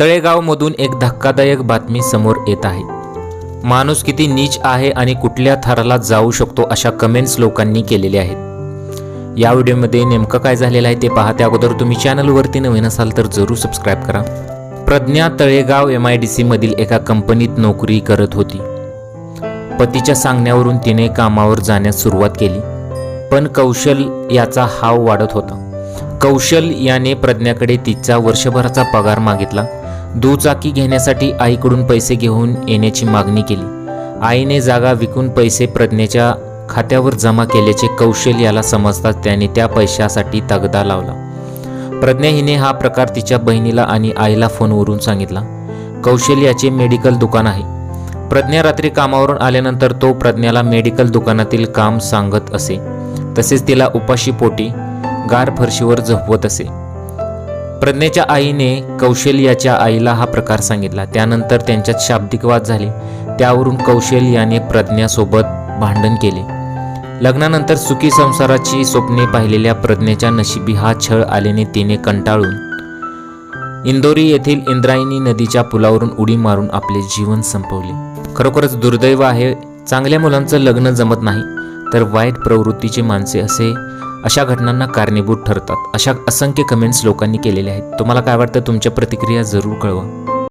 तळेगावमधून एक धक्कादायक बातमी समोर येत आहे. माणूस किती नीच आहे आणि कुठल्या थराला जाऊ शकतो अशा कमेंट्स लोकांनी केलेल्या आहेत. या व्हिडिओमध्ये नेमकं काय झालेलं आहे ते पाहते त्या अगोदर तुम्ही चॅनलवरती नवीन असाल तर जरूर सबस्क्राईब करा. Pragya Talegaon M I D सीमधील एका कंपनीत नोकरी करत होती. पतीच्या सांगण्यावरून तिने कामावर जाण्यास सुरुवात केली. पण कौशल याचा हाव वाढत होता. कौशल याने प्रज्ञाकडे तिचा वर्षभराचा पगार मागितला. दुचाकी घेण्यासाठी आईकडून पैसे घेऊन येण्याची मागणी केली. आईने जागा विकून पैसे प्रज्ञेच्या खात्यावर जमा केल्याचे कौशल याला समजताच त्याने त्या पैशासाठी तगदा लावला. प्रज्ञा हिने हा प्रकार तिच्या बहिणीला आणि आईला फोनवरून सांगितला. कौशल याचे मेडिकल दुकान आहे. प्रज्ञा रात्री कामावरून आल्यानंतर तो प्रज्ञाला मेडिकल दुकानातील काम सांगत असे. तसेच तिला उपाशी पोटी गार फरशीवर झोपवत असे. प्रज्ञेच्या आईने कौशल याच्या आईला हा प्रकार सांगितला. त्यानंतर त्यांच्यात शाब्दिक वाद झाले. त्यावरून कौशल्याने प्रज्ञासोबत भांडण केले. लग्नानंतर सुखी संसाराची स्वप्ने पाहिलेल्या प्रज्ञेच्या नशिबी हा छळ आल्याने तिने कंटाळून इंदोरी येथील इंद्रायणी नदीच्या पुलावरून उडी मारून आपले जीवन संपवले. खरोखरच दुर्दैव आहे चांगल्या मुलांचं लग्न जमत नाही. तर वाईट प्रवृत्तीची माणसे असे अशा घटनांना कारणीभूत ठरतात. अशा असंख्य कमेंट्स लोकांनी केलेल्या आहेत. तुम्हाला काय वाटतं? तुमच्या प्रतिक्रिया जरूर कळवा.